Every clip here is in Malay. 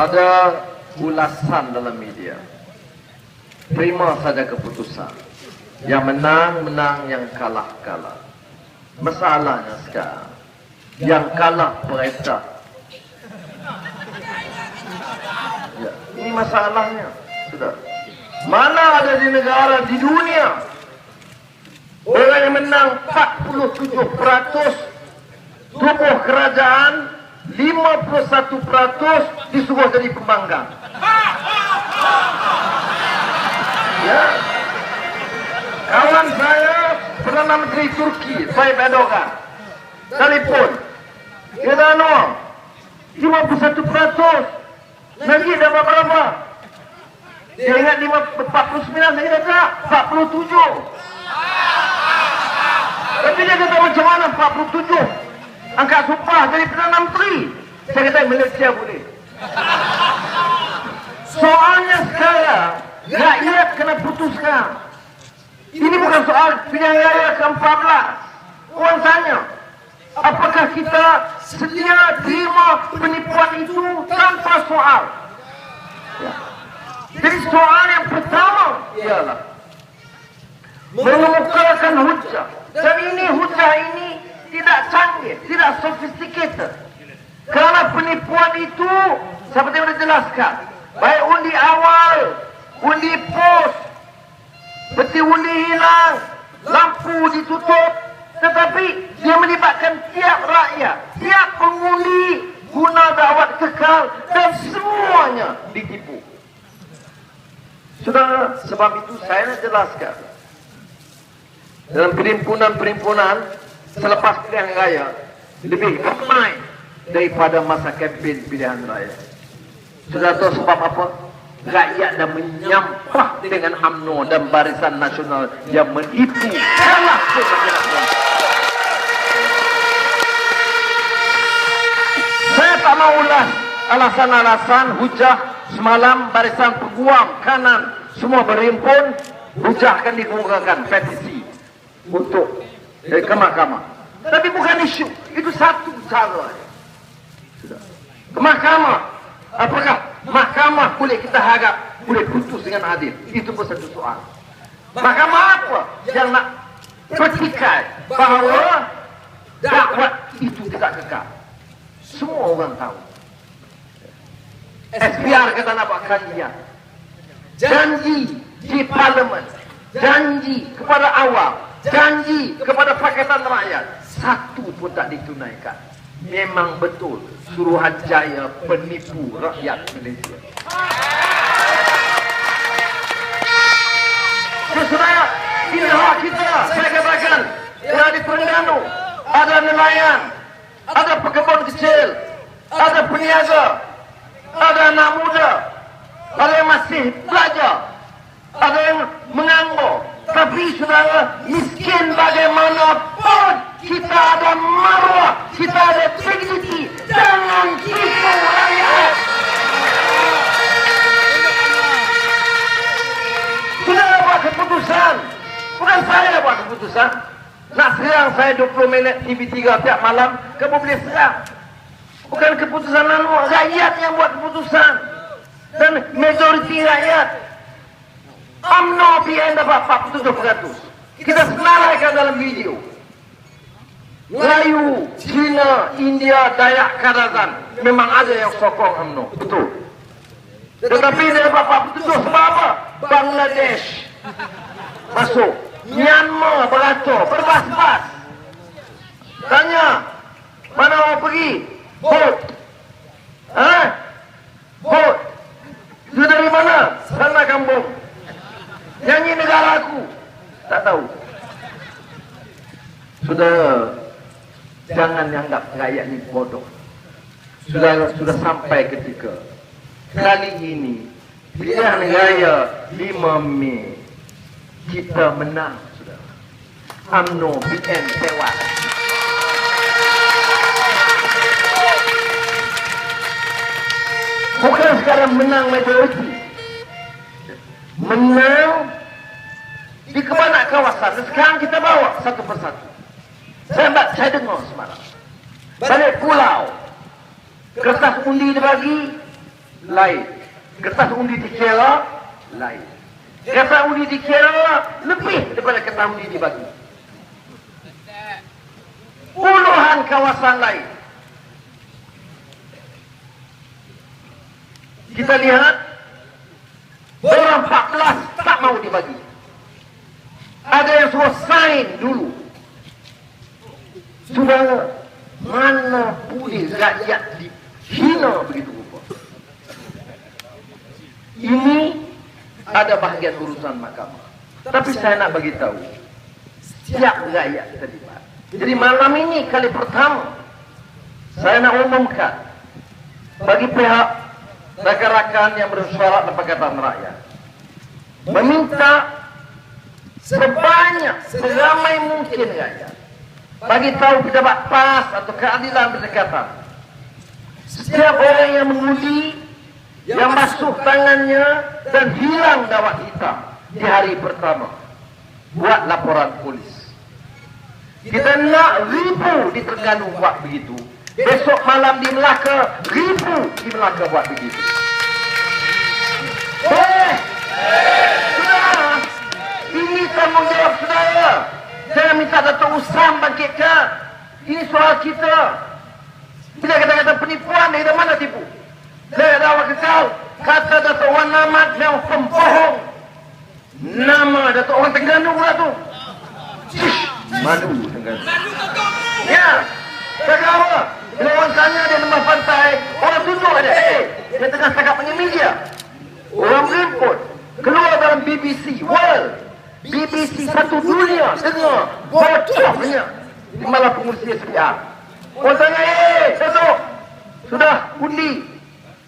ada ulasan dalam media. Terima saja keputusan. Yang menang, menang. Yang kalah, kalah. Masalahnya sekarang. Yang kalah perintah. Ya, ini masalahnya. Sudah. Mana ada di negara, di dunia. Orang yang menang 47% tubuh kerajaan 51% disuruh jadi pembangkang. Ya. Kawan saya Perdana Menteri Turki, Tayyip Erdogan. Telefon. Dia dah no. 51%. Lagi dah berapa? Dia ingat 49 lagi dah tak? 47. Tapi dia kata macam mana 47? Angkat sumpah jadi Perdana Menteri. Saya kata Malaysia boleh. Soalnya sekarang, rakyat kena putuskan. Ini bukan soal pilihan raya ke-14. Orang tanya, apakah kita sedia terima penipuan itu tanpa soal? Jadi soal yang pertama ialah mengemukakan hujah. Dan ini hujah ini tidak canggih, tidak sophisticated. Kerana penipuan itu seperti yang dijelaskan, baik undi awal, undi pos, peti undi hilang, lampu ditutup, tetapi dia melibatkan tiap rakyat, tiap pengundi guna dakwat kekal dan semuanya ditipu. Sudah sebab itu saya nak jelaskan dalam perimpunan-perimpunan selepas pilihan raya lebih ramai daripada masa kempen pilihan raya. Sudah tahu sebab apa? Rakyat dah menyampah dengan UMNO dan Barisan Nasional yang menipu salah Saya tak mau ulas alasan-alasan hujah semalam Barisan Peguam kanan semua berimpun hujahkan dikemukakan petisi untuk eh, ke mahkamah. Tapi bukan isu. Itu satu cara. Ke mahkamah. Apakah mahkamah boleh kita harap boleh putus dengan adil? Itu pun satu soal. Mahkamah apa yang nak petikai bahawa dakwat itu tidak kekal? Semua orang tahu. SPR kata nak buat kajian. Janji di parlimen. Janji kepada awam janji kepada pakatan rakyat. Satu pun tak ditunaikan. Memang betul Suruhanjaya penipu rakyat Malaysia. Saudara, ini hak kita. Katakan, yang di Terengganu, ada nelayan, ada pekebun kecil, ada peniaga, ada anak muda, ada yang masih belajar, ada yang menganggur, tapi saudara, miskin bagaimanapun kita ada marwah, kita ada dignity. Jangan tipu rakyat. Saudara buat keputusan. Bukan saya buat keputusan. Nak serang saya 20 minit TV3 tiap malam, kamu boleh serang. Bukan keputusan anu, rakyat yang buat keputusan. Dan majoriti rakyat UMNO PN dapat 47%. Kita senaraikan dalam video. Melayu, Cina, India, Dayak, Kadazan. Memang ada yang sokong UMNO. Betul. Tetapi dia dapat 47 sebab apa? Bangladesh masuk. Myanmar beratur. Berbas-bas. Tanya. Mana mau pergi? Vote. Ha? Vote. Itu dari mana? Sana kampung. Nyanyi negara aku. Tak tahu. Sudah jangan anggap rakyat ini bodoh. Sudah sudah sampai ketika kali ini pilihan raya 5 Mei kita menang. UMNO BN tewas. Bukan sekarang menang majoriti menang kawasan. Sekarang kita bawa satu persatu. Saya saya dengar semalam. Balik pulau. Kertas undi dibagi. lain. Kertas undi dikira, lain. Kertas undi dikira, lebih daripada kertas undi dibagi. Puluhan kawasan lain. Kita lihat, orang 14 tak mau dibagi. Ada yang suruh sign dulu. Saudara, mana boleh rakyat dihina begitu rupa. Ini ada bahagian urusan mahkamah. Tapi saya nak bagi tahu, setiap rakyat terlibat. Jadi malam ini kali pertama, saya nak umumkan bagi pihak rakan-rakan yang bersuara di Pakatan Rakyat. Meminta sebanyak, seramai mungkin rakyat bagi tahu pejabat PAS atau keadilan berdekatan. Setiap orang yang mengundi, yang masuk tangannya dan hilang dawat hitam di hari pertama, buat laporan polis. Kita nak ribu di Terengganu buat begitu. Besok malam di Melaka, ribu di Melaka buat begitu. Boleh? Ini tanggungjawab saudara. Jangan minta Datuk Usam bangkitkan. Ini soal kita. Bila kata-kata penipuan, dari mana tipu? Saya dah awak kekal. Kata Datuk Wan Ahmad memang pembohong. Nama Datuk Wan Tengganu pula tu. Malu Tengganu. Ya. Cakap apa? Bila orang tanya dia nama pantai, orang tunjuk aja. Eh, dia tengah cakap media. Orang meliput. Keluar dalam BBC World. BBC satu dunia dengar bodohnya di malam pengurusi SPR. Orang tanya, eh, sudah undi,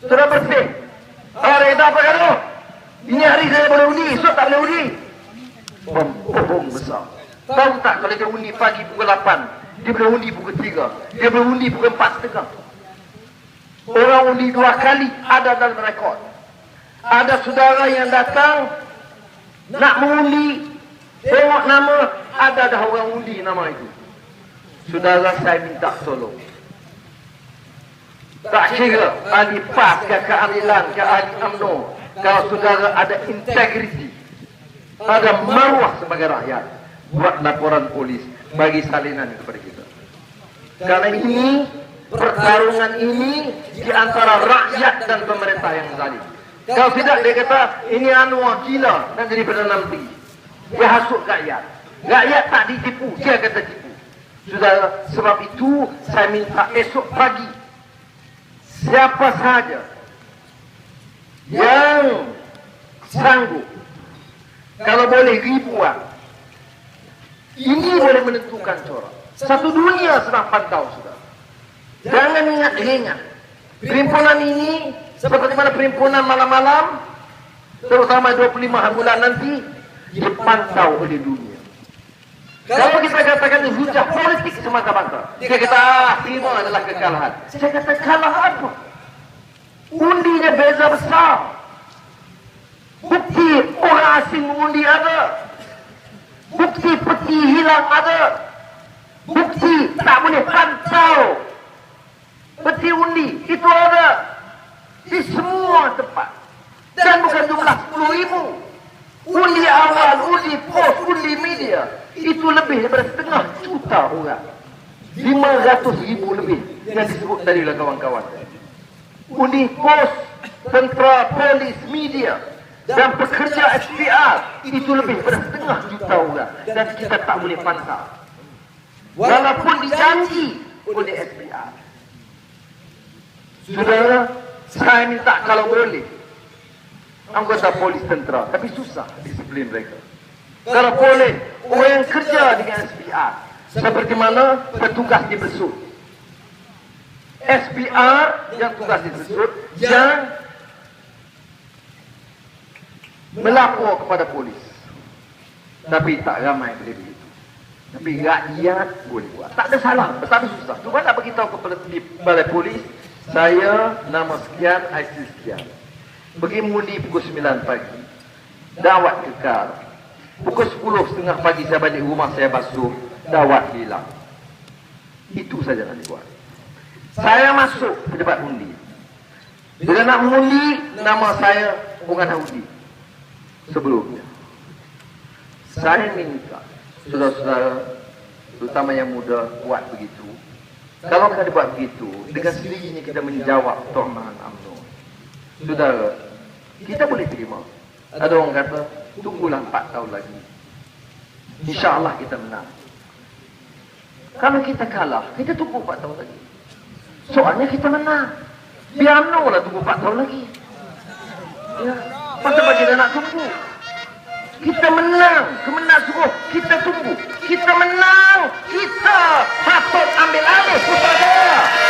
sudah bersih. Hari kita apa kamu? Ini hari saya boleh undi, esok tak boleh undi. Bohong besar. Tahu tak kalau dia undi pagi pukul 8, dia boleh undi pukul 3, dia boleh undi pukul 4 setengah. Orang undi dua kali ada dalam rekod. Ada saudara yang datang nak mengundi tengok nama ada dah orang undi nama itu. Saudara saya minta tolong. Tak kira ahli PAS ke keadilan ke ahli UMNO kalau saudara ada integriti ada maruah sebagai rakyat buat laporan polis bagi salinan kepada kita. Karena ini pertarungan ini di antara rakyat dan pemerintah yang zalim kalau tidak dia kata ini Anwar gila dan jadi Perdana Menteri. Dia hasut rakyat. Rakyat tak ditipu, dia kata tipu. Sudah sebab itu saya minta esok pagi siapa saja yang sanggup kalau boleh ribuan ini boleh menentukan corak. Satu dunia sedang pantau sudah. Jangan ingat-ingat. Perimpunan ini seperti mana perimpunan malam-malam terutama 25 bulan nanti dipantau oleh dunia. Kalau kita katakan hujah politik semata-mata, jika kita ah, terima adalah kekalahan. Saya kata kalah apa? Undinya beza besar. Bukti orang asing mengundi ada. Bukti peti hilang ada. Bukti tak boleh pantau. Peti undi itu ada di semua tempat. Dan bukan jumlah 10 ribu. Undi awal, undi pos, undi media. Itu lebih daripada setengah juta orang. 500 ribu lebih yang disebut tadi oleh kawan-kawan. Undi pos, tentera, polis, media dan pekerja SPR itu lebih daripada setengah juta orang. Dan kita tak boleh pantau. Walaupun dijanji oleh SPR. Saudara, saya minta kalau boleh anggota polis tentera tapi susah disiplin mereka. Kalau boleh orang yang kerja dengan SPR seperti mana petugas di besut. SPR yang tugas di besut yang melapor kepada polis. Tapi tak ramai boleh begitu. Tapi rakyat boleh buat. Tak ada salah, ada susah. Cuma nak beritahu kepada balai polis, saya nama sekian, IC sekian. Pergi mengundi pukul 9 pagi. Dawat kekal. Pukul 10 setengah pagi saya balik rumah saya basuh. Dawat hilang. Itu saja nak dibuat. Saya masuk pejabat undi. Bila nak mengundi, nama saya bukan Hudi. Sebelumnya. Saya minta saudara-saudara, terutama yang muda, buat begitu. Kalau kita buat begitu, dengan sendirinya kita menjawab permohonan UMNO. Saudara, kita boleh terima. Ada orang kata, tunggulah 4 tahun lagi. InsyaAllah kita menang. Kalau kita kalah, kita tunggu 4 tahun lagi. Soalnya kita menang. Biar UMNO lah tunggu 4 tahun lagi. Ya. Pasal kita nak tunggu? Kita menang. Kemenang sungguh. Kita tunggu kita menang. Kita patut ambil alih putra daerah